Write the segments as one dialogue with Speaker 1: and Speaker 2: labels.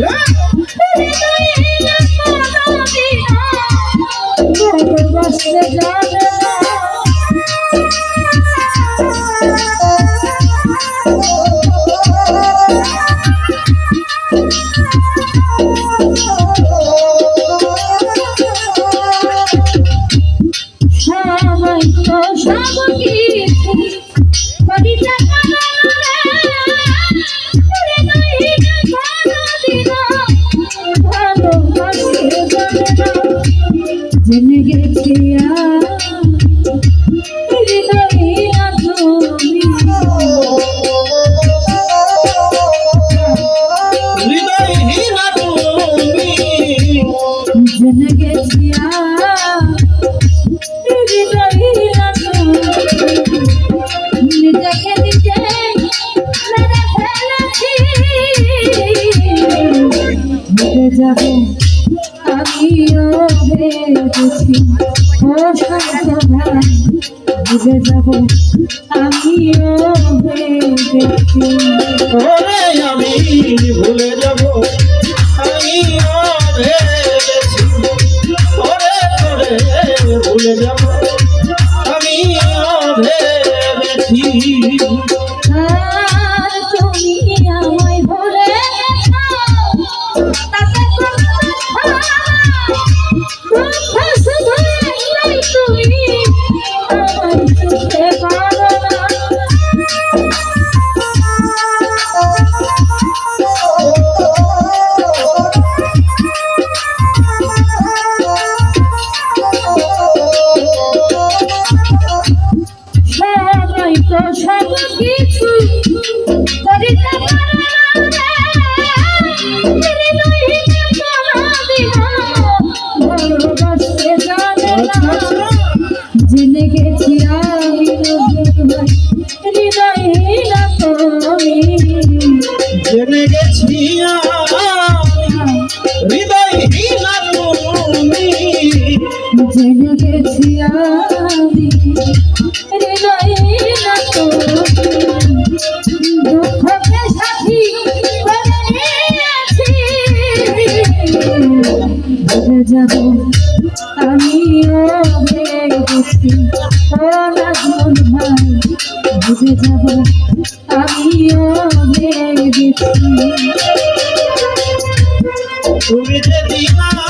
Speaker 1: Yeah.
Speaker 2: ভুলে যাব।
Speaker 1: আমিও ভেবেছি, ও শান্ত ভাই ভুলে যাব। আমিও ভেবেছি,
Speaker 2: ওরে আমি ভুলে যাব। আমিও ভেবেছি, ওরে তোরে ভুলে যাব। আমিও ভেবেছি।
Speaker 1: আমিও ভেবেছি ও নাজমুল ভাই বুঝে যাব। আমিও ভেবেছি
Speaker 2: যদি না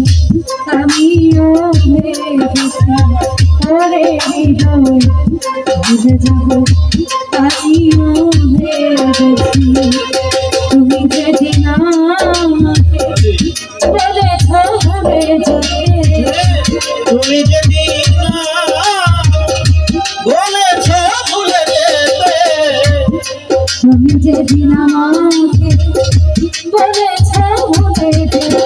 Speaker 1: সেদিন আমাকে বলেছে ভুলে যেতে